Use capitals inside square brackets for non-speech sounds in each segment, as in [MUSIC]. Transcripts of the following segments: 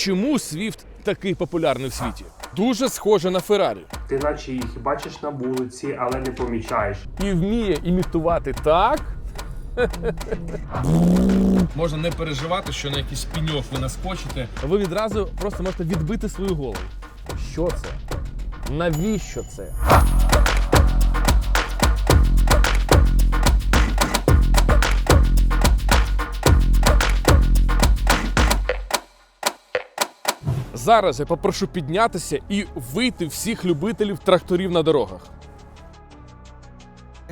чому Swift такий популярний в світі? Дуже схоже на Феррарі. Ти наче їх бачиш на вулиці, але не помічаєш. І вміє імітувати так. [LAUGHS] Можна не переживати, що на якийсь піньок ви наскочите. Ви відразу просто можете відбити свою голову. Що це? Навіщо це? Зараз я попрошу піднятися і вийти всіх любителів тракторів на дорогах.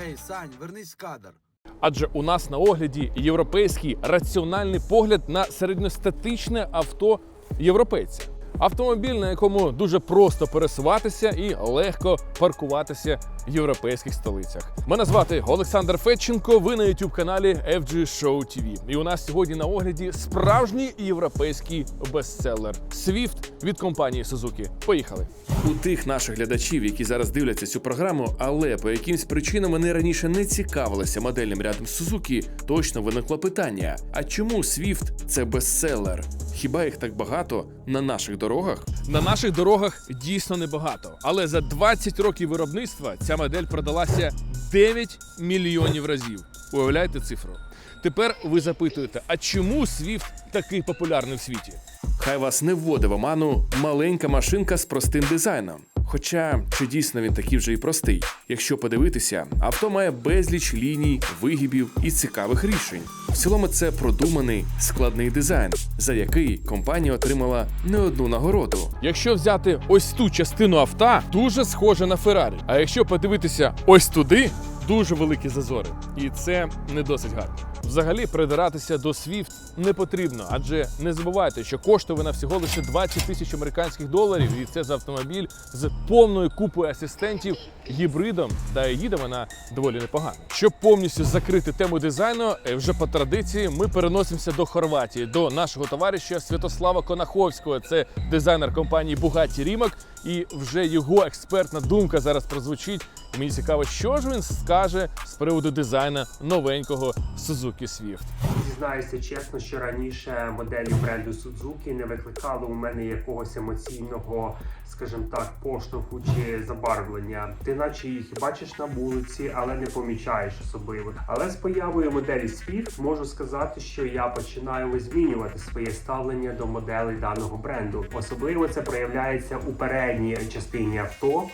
Ей, Сань, вернись в кадр. Адже у нас на огляді європейський раціональний погляд на середньостатичне авто європейця. Автомобіль, на якому дуже просто пересуватися і легко паркуватися в європейських столицях. Мене звати Олександр Федченко. Ви на youtube каналі FG Show TV. І у нас сьогодні на огляді справжній європейський бестселер Swift від компанії Suzuki. Поїхали! У тих наших глядачів, які зараз дивляться цю програму, але по якимсь причинам вони раніше не цікавилися модельним рядом Suzuki, точно виникло питання: а чому Swift це бестселер? Хіба їх так багато на наших дорогах? На наших дорогах дійсно небагато, але за 20 років виробництва ця модель продалася 9 мільйонів разів. Уявляєте цифру? Тепер ви запитуєте, а чому Swift такий популярний в світі? Хай вас не вводить в оману маленька машинка з простим дизайном. Хоча чи дійсно він такий вже і простий? Якщо подивитися, авто має безліч ліній, вигибів і цікавих рішень. В цілому це продуманий складний дизайн, за який компанія отримала не одну нагороду. Якщо взяти ось ту частину авто, дуже схоже на Феррарі. А якщо подивитися ось туди, дуже великі зазори, і це не досить гарно. Взагалі придиратися до Swift не потрібно, адже не забувайте, що коштує вона всього лише 20 тисяч американських доларів, і це за автомобіль з повною купою асистентів, гібридом, та й їде вона доволі непогано. Щоб повністю закрити тему дизайну, е, вже по традиції ми переносимося до Хорватії, до нашого товариша Святослава Конаховського. Це дизайнер компанії Bugatti Rimac, і вже його експертна думка зараз прозвучить. І Мені цікаво, що ж він скаже з приводу дизайну новенького Suzuki Swift. Зізнаюся чесно, що раніше моделі бренду Suzuki не викликали у мене якогось емоційного, скажімо так, поштовху чи забарвлення. Ти наче їх бачиш на вулиці, але не помічаєш особливо. Але з появою моделі Swift можу сказати, що я починаю змінювати своє ставлення до моделей даного бренду. Особливо це проявляється у передній частині авто.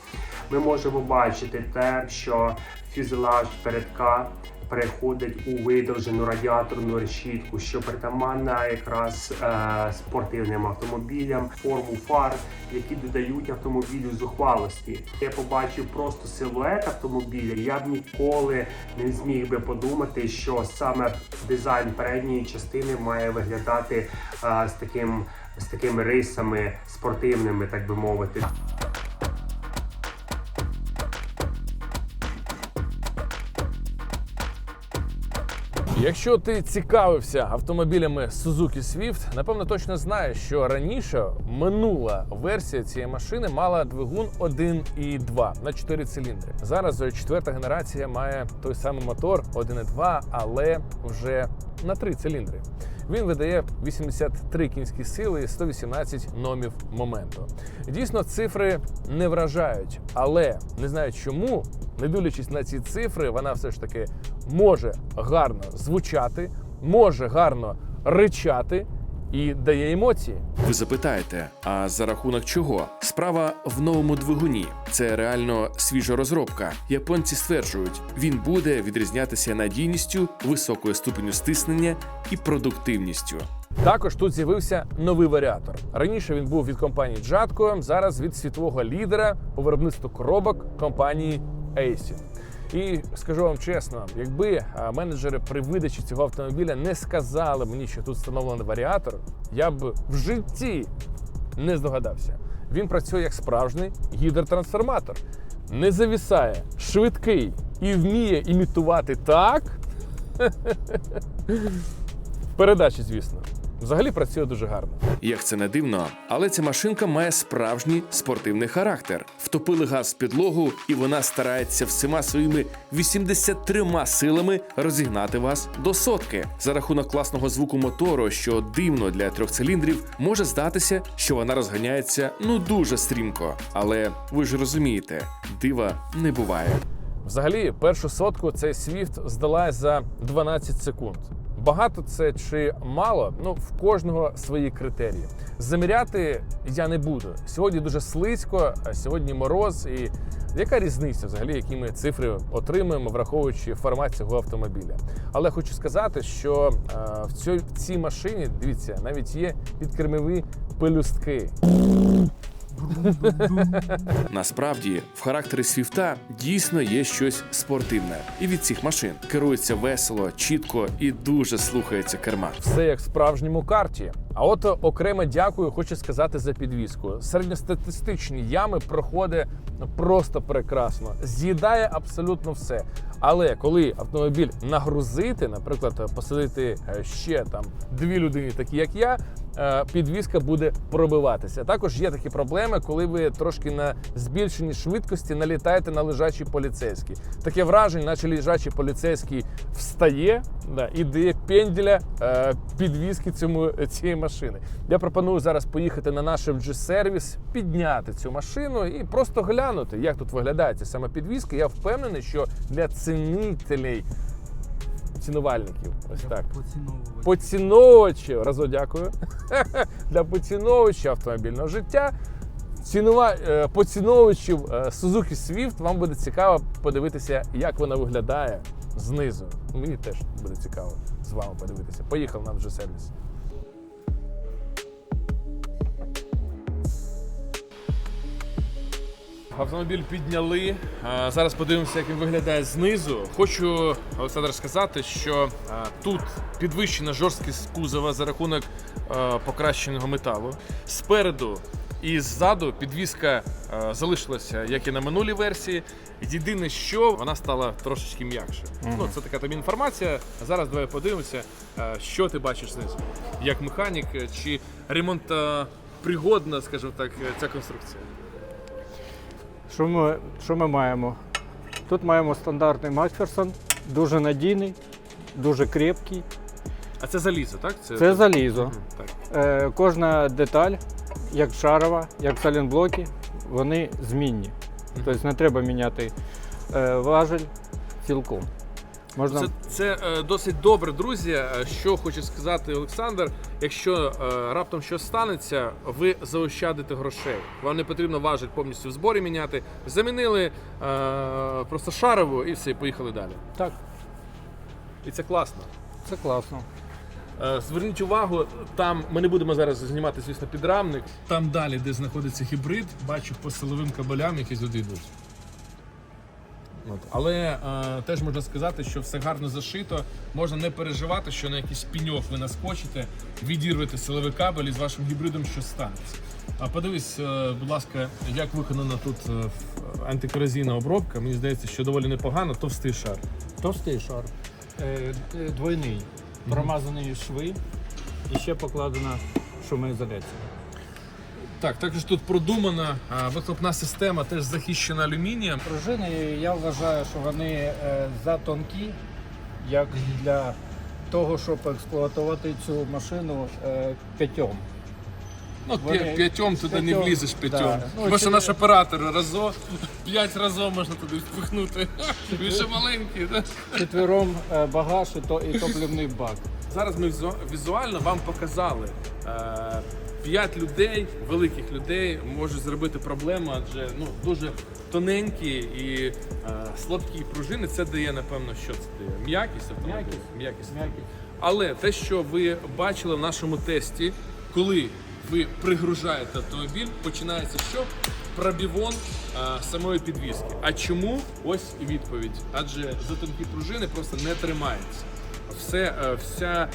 Ми можемо бачити те, що фюзелаж передка переходить у видовжену радіаторну решітку, що притаманна якраз е, спортивним автомобілям, форму фар, які додають автомобілю зухвалості. Я побачив просто силует автомобіля. Я б ніколи не зміг би подумати, що саме дизайн передньої частини має виглядати е, з таким з такими рисами спортивними, так би мовити. Якщо ти цікавився автомобілями Suzuki Swift, напевно точно знаєш, що раніше минула версія цієї машини мала двигун 1,2 на 4 циліндри. Зараз четверта генерація має той самий мотор 1,2, але вже на 3 циліндри. Він видає 83 кінські сили і 118 номів моменту. Дійсно, цифри не вражають, але не знаю чому, не дивлячись на ці цифри, вона все ж таки може гарно звучати, може гарно ричати і дає емоції. Ви запитаєте, а за рахунок чого? Справа в новому двигуні. Це реально свіжа розробка. Японці стверджують, він буде відрізнятися надійністю, високою ступеню стиснення і продуктивністю. Також тут з'явився новий варіатор. Раніше він був від компанії Jatco, зараз від світового лідера по виробництву коробок компанії AC. І скажу вам чесно, якби менеджери при видачі цього автомобіля не сказали мені, що тут встановлений варіатор, я б в житті не здогадався. Він працює як справжній гідротрансформатор, не завісає, швидкий і вміє імітувати так. [LAUGHS] Передачі, звісно. Взагалі працює дуже гарно. Як це не дивно, але ця машинка має справжній спортивний характер. Втопили газ в підлогу, і вона старається всіма своїми 83 силами розігнати вас до сотки. За рахунок класного звуку мотору, що дивно для трьох циліндрів, може здатися, що вона розганяється ну дуже стрімко. Але ви ж розумієте, дива не буває. Взагалі, першу сотку цей Swift здала за 12 секунд. Багато це чи мало? Ну в кожного свої критерії. Заміряти я не буду. Сьогодні дуже слизько, а сьогодні мороз. І яка різниця взагалі, які ми цифри отримуємо, враховуючи формат цього автомобіля? Але хочу сказати, що е, в цій, в цій машині, дивіться, навіть є підкермові пелюстки. Насправді, в характері свіфта дійсно є щось спортивне, і від цих машин керується весело, чітко і дуже слухається керма. Все як в справжньому карті. А от окреме дякую, хочу сказати за підвізку. Середньостатистичні ями проходить просто прекрасно, з'їдає абсолютно все. Але коли автомобіль нагрузити, наприклад, посадити е, ще там дві людини, такі як я, підвізка буде пробиватися. Також є такі проблеми, коли ви трошки на збільшеній швидкості налітаєте на лежачий поліцейський. Таке враження, наче лежачий поліцейський встає да, і дає пенділя е, підвізки цьому цієї машини. Я пропоную зараз поїхати на наш FG сервіс, підняти цю машину і просто глянути, як тут виглядає ця сама підвізка. Я впевнений, що для цінителей. Цінувальників, ось так. Поціновувачів, разо дякую. [LAUGHS] Для поціновувачів автомобільного життя. Цінува, е, поціновувачів е, Suzuki Swift вам буде цікаво подивитися, як вона виглядає знизу. Мені теж буде цікаво з вами подивитися. Поїхав нам вже сервіс. Автомобіль підняли. Зараз подивимося, як він виглядає знизу. Хочу Олександр сказати, що тут підвищена жорсткість кузова за рахунок покращеного металу. Спереду і ззаду підвіска залишилася, як і на минулій версії. Єдине, що вона стала трошечки м'якше. Ну, це така тобі інформація. Зараз давай подивимося, що ти бачиш знизу. Як механік, е, чи ремонтопригодна, скажімо так, е, ця конструкція. Що ми, що ми маємо? Тут маємо стандартний Макферсон, дуже надійний, дуже крепкий. А це залізо, так? Це залізо. Так. Е, кожна деталь, як шарова, як салінблоки, вони змінні. Тобто не треба міняти е, важель цілком. Можна Це, це е, досить добре, друзі. Е, Що хоче сказати Олександр. Якщо е, раптом щось станеться, ви заощадите грошей. Вам не потрібно важель повністю в зборі міняти. Замінили е, просто шарову і все, і поїхали далі. так, І це класно. це класно. Е, Зверніть увагу, там ми не будемо зараз знімати, звісно, підрамник. Там далі, де знаходиться гібрид, бачу по силовим кабелям, які сюди йдуть. От. Але е, теж можна сказати, що все гарно зашито. Можна не переживати, що на якийсь піньок ви наскочите, відірвете силовий кабель і з вашим гібридом щось станеться. А подивись, е, будь ласка, як виконана тут е, антикорозійна обробка. Мені здається, що доволі непогано, товстий шар. Товстий шар. Е, е, двойний. Промазані шви і ще покладена шумоізоляція. Так, також тут продумана вихлопна система, теж захищена алюмінієм. Пружини, я вважаю, що вони е, затонкі, як для того, щоб експлуатувати цю машину е, п'ятьом. Ну, Вони- п'ятьом туди не п'ятьом, влізеш п'ятьом. да. Ну, Тому що наш оператор разо, п'ять разів можна туди впихнути. [LAUGHS] Він ще маленький. Да? Четвером е, багаж і, то, і топливний бак. Зараз ми візуально вам показали. Е, П'ять людей, великих людей, можуть зробити проблему, адже ну, дуже тоненькі і е, слабкі пружини. Це дає, напевно, що це дає? М'якість автомобіля? М'якість. М'якість. М'якість. Але те, що ви бачили в нашому тесті, коли ви пригружаєте автомобіль, починається що? Пробівон а, самої підвіски. А чому? Ось відповідь. Адже за тонкі пружини просто не тримається. Все, е, вся,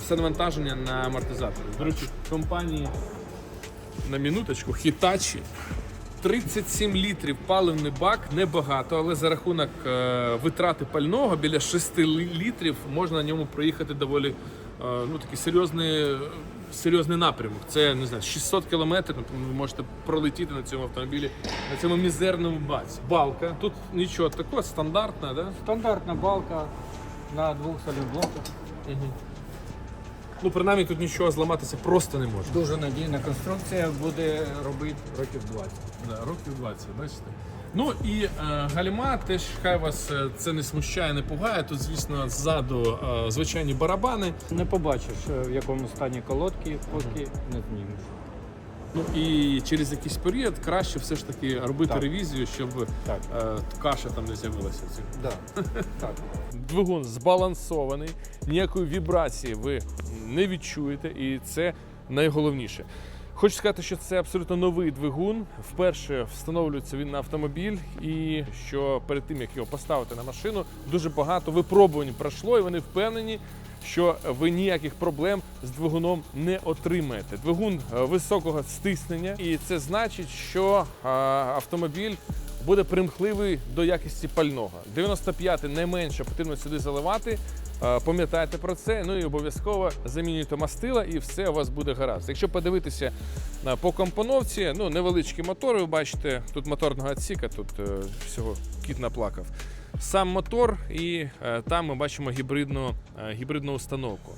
все навантаження на амортизатори. До речі, компанії на минуточку Hitachi 37 літрів паливний бак небагато, але за рахунок е, витрати пального біля 6 літрів можна на ньому проїхати доволі ну, такий серйозний, серйозний напрямок. Це не знаю, 600 кілометрів. Ви можете пролетіти на цьому автомобілі, на цьому мізерному баці. Балка. Тут нічого такого, стандартна, да? Стандартна балка на двох салінблоках. Ну, принаймні тут нічого зламатися просто не може. Дуже надійна конструкція буде робити років 20. Да, років 20, бачите. Ну і е, гальма, теж хай вас е, це не смущає, не пугає. Тут, звісно, ззаду е, звичайні барабани. Не побачиш, е, в якому стані колодки, поки не знімеш. Ну і через якийсь період краще все ж таки робити Так. ревізію, щоб Так. е, каша там не з'явилася. Да. [LAUGHS] так. Двигун збалансований, ніякої вібрації ви не відчуєте, і це найголовніше. Хочу сказати, що це абсолютно новий двигун. Вперше встановлюється він на автомобіль, і що перед тим як його поставити на машину, дуже багато випробувань пройшло, і вони впевнені, що ви ніяких проблем з двигуном не отримаєте. Двигун е, високого стиснення, і це значить, що е, автомобіль буде примхливий до якості пального. 95 не менше потрібно сюди заливати. Е, Пам'ятайте про це. Ну і обов'язково замінюйте мастила, і все у вас буде гаразд. Якщо подивитися по компоновці, ну невеличкі мотори, ви бачите, тут моторного відсіка, тут всього кіт наплакав. Сам мотор, і е, там ми бачимо гібридну, е, гібридну установку.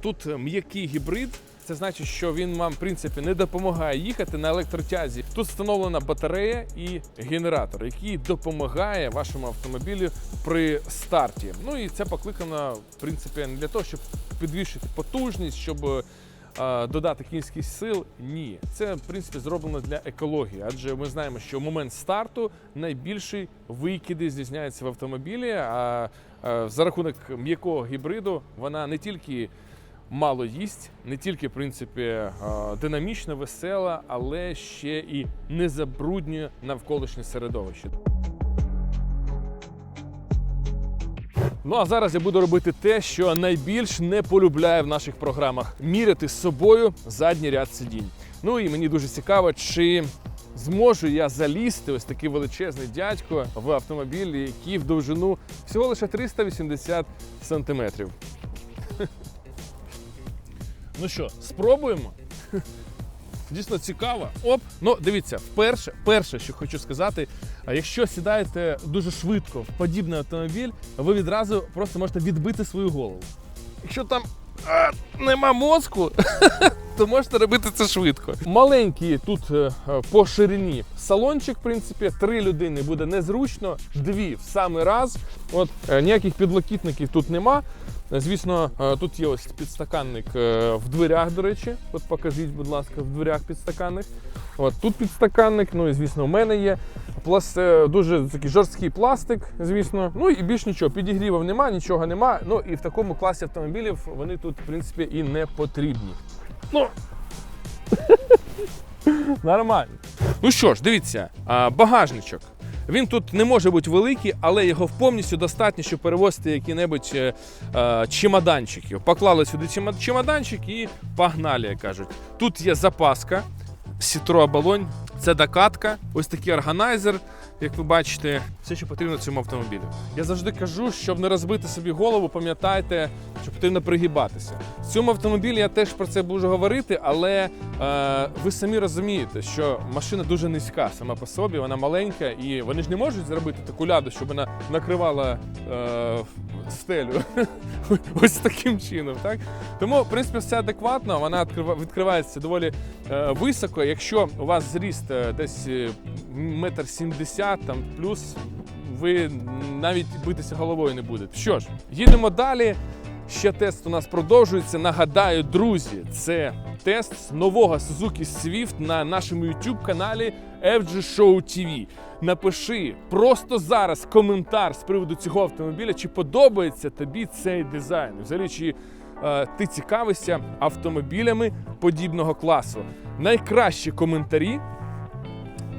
Тут м'який гібрид. Це значить, що він вам в принципі не допомагає їхати на електротязі. Тут встановлена батарея і генератор, який допомагає вашому автомобілю при старті. Ну і це покликано в принципі не для того, щоб підвищити потужність, щоб е, додати кінських сил. Ні, це в принципі зроблено для екології, адже ми знаємо, що в момент старту найбільший викиди здійсняються в автомобілі. А за рахунок м'якого гібриду вона не тільки мало їсть, не тільки в принципі динамічна, весела, але ще і не забруднює навколишнє середовище. Ну а зараз я буду робити те, що найбільш не полюбляю в наших програмах міряти з собою задній ряд сидінь. Ну і мені дуже цікаво, чи зможу я залізти ось такий величезний дядько в автомобіль, який в довжину всього лише 380 сантиметрів. [LAUGHS] Ну що, спробуємо? [LAUGHS] Дійсно цікаво. Оп, ну дивіться, вперше, перше, що хочу сказати, якщо сідаєте дуже швидко в подібний автомобіль, ви відразу просто можете відбити свою голову. Якщо там а, нема мозку, [LAUGHS] то можете робити це швидко. Маленький тут е, е, по ширині салончик, в принципі, три людини буде незручно, дві в самий раз. От е, ніяких підлокітників тут нема. Звісно, тут є ось підстаканник в дверях, до речі. От покажіть, будь ласка, в дверях підстаканник. От тут підстаканник, ну і звісно, у мене є. Пласт, дуже такий жорсткий пластик, звісно. Ну і більш нічого. Підігрівів нема, нічого нема. Ну і в такому класі автомобілів вони тут, в принципі, і не потрібні. Ну. [LAUGHS] Нормально. Ну що ж, дивіться, а, багажничок. Він тут не може бути великий, але його повністю достатньо, щоб перевозити які-небудь е, чемоданчиків. Поклали сюди чемоданчик і погнали, як кажуть. Тут є запаска, сітро балонь, це докатка, ось такий органайзер, як ви бачите, все, що потрібно цьому автомобілю. Я завжди кажу, щоб не розбити собі голову, пам'ятайте, що потрібно пригибатися. В цьому автомобілі я теж про це буду говорити, але е, ви самі розумієте, що машина дуже низька сама по собі, вона маленька, і вони ж не можуть зробити таку ляду, щоб вона накривала е, стелю. [LAUGHS] Ось таким чином. Так? Тому, в принципі, все адекватно, вона відкривається доволі е, високо. Якщо у вас зріст десь е, метр сімдесят там плюс, ви навіть битися головою не будете. Що ж, їдемо далі. Ще тест у нас продовжується. Нагадаю, друзі, це тест нового Suzuki Swift на нашому YouTube каналі FG Show TV. Напиши просто зараз коментар з приводу цього автомобіля, чи подобається тобі цей дизайн. Взагалі, чи е, ти цікавишся автомобілями подібного класу. Найкращі коментарі.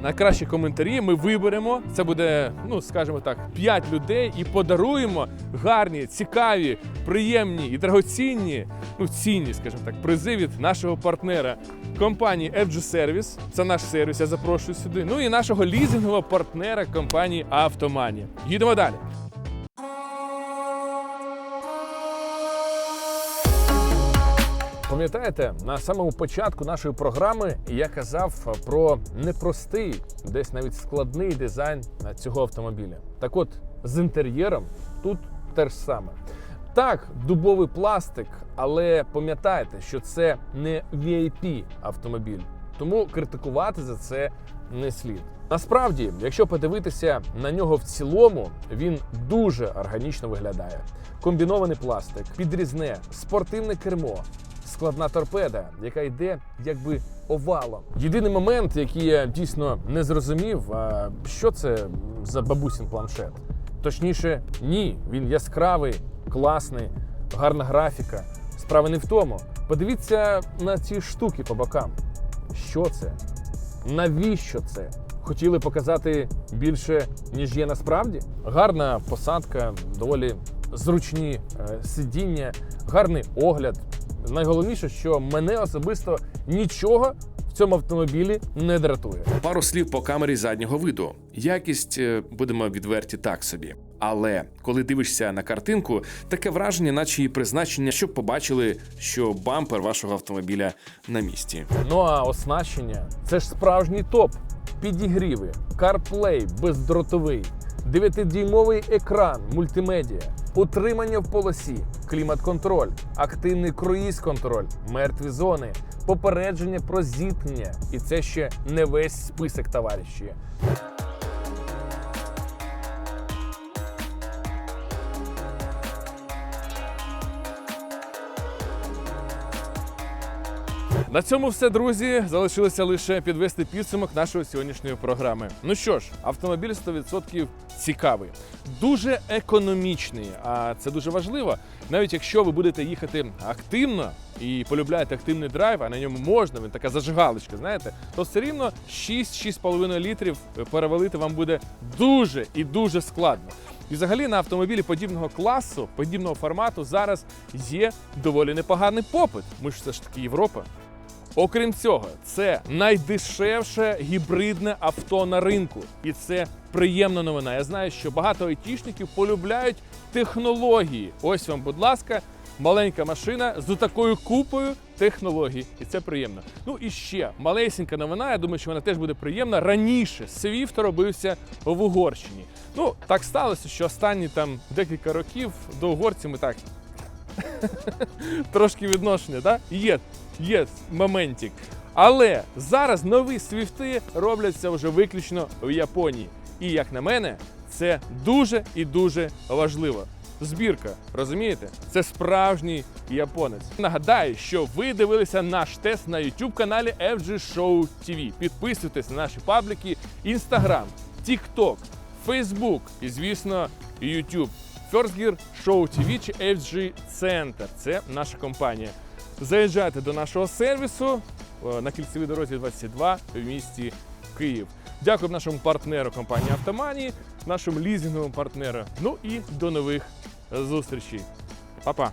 Найкращі коментарі ми виберемо. Це буде, ну скажімо так, 5 людей і подаруємо гарні, цікаві, приємні і дорогоцінні, ну цінні, скажімо так, призи від нашого партнера компанії FG Service. Це наш сервіс. Я запрошую сюди. Ну і нашого лізингового партнера компанії Автоманія. Їдемо далі. Пам'ятаєте, на самому початку нашої програми я казав про непростий, десь навіть складний дизайн цього автомобіля. Так от, з інтер'єром тут те ж саме. Так, дубовий пластик, але пам'ятайте, що це не VIP автомобіль, тому критикувати за це не слід. Насправді, якщо подивитися на нього в цілому, він дуже органічно виглядає. Комбінований пластик, підрізне, спортивне кермо, складна торпеда, яка йде якби овалом. Єдиний момент, який я дійсно не зрозумів, а що це за бабусін планшет. Точніше, ні, він яскравий, класний, гарна графіка. Справа не в тому. Подивіться на ці штуки по бокам. Що це? Навіщо це? Хотіли показати більше, ніж є насправді? Гарна посадка, доволі зручні е, сидіння, гарний огляд. Найголовніше, що мене особисто нічого в цьому автомобілі не дратує. Пару слів по камері заднього виду. Якість, е, будемо відверті, так собі. Але коли дивишся на картинку, таке враження, наче її призначення, щоб побачили, що бампер вашого автомобіля на місці. Ну а оснащення це ж справжній топ. Підігріви, CarPlay бездротовий, 9-дюймовий екран мультимедіа, утримання в полосі, клімат-контроль, активний круїз-контроль, мертві зони, попередження про зіткнення. І це ще не весь список товариші. На цьому все, друзі. Залишилося лише підвести підсумок нашої сьогоднішньої програми. Ну що ж, автомобіль 100% цікавий, дуже економічний. А це дуже важливо. Навіть якщо ви будете їхати активно і полюбляєте активний драйв, а на ньому можна, він така зажигалочка, знаєте, то все рівно 6-6,5 літрів перевалити вам буде дуже і дуже складно. І взагалі на автомобілі подібного класу, подібного формату зараз є доволі непоганий попит. Ми ж все ж таки Європа. Окрім цього, це найдешевше гібридне авто на ринку, і це приємна новина. Я знаю, що багато айтішників полюбляють технології. Ось вам, будь ласка, маленька машина з такою купою технологій, і це приємно. Ну і ще малесенька новина. Я думаю, що вона теж буде приємна. Раніше Свіфт робився в Угорщині. Ну так сталося, що останні там декілька років до угорців ми так [LAUGHS] трошки відношення, да? Є, є моментик. Але зараз нові свіфти робляться вже виключно в Японії. І як на мене, це дуже і дуже важливо. Збірка, розумієте? Це справжній японець. Нагадаю, що ви дивилися наш тест на youtube каналі FG Show TV. Підписуйтесь на наші пабліки Instagram, TikTok, Facebook і, звісно, YouTube. First Gear Show TV чи FG Center. Це наша компанія. Заїжджайте до нашого сервісу е, на кільцевій дорозі 22 в місті Київ. Дякую нашому партнеру компанії Автоманії, нашому лізінговому партнеру. Ну і до нових зустрічей. Па-па!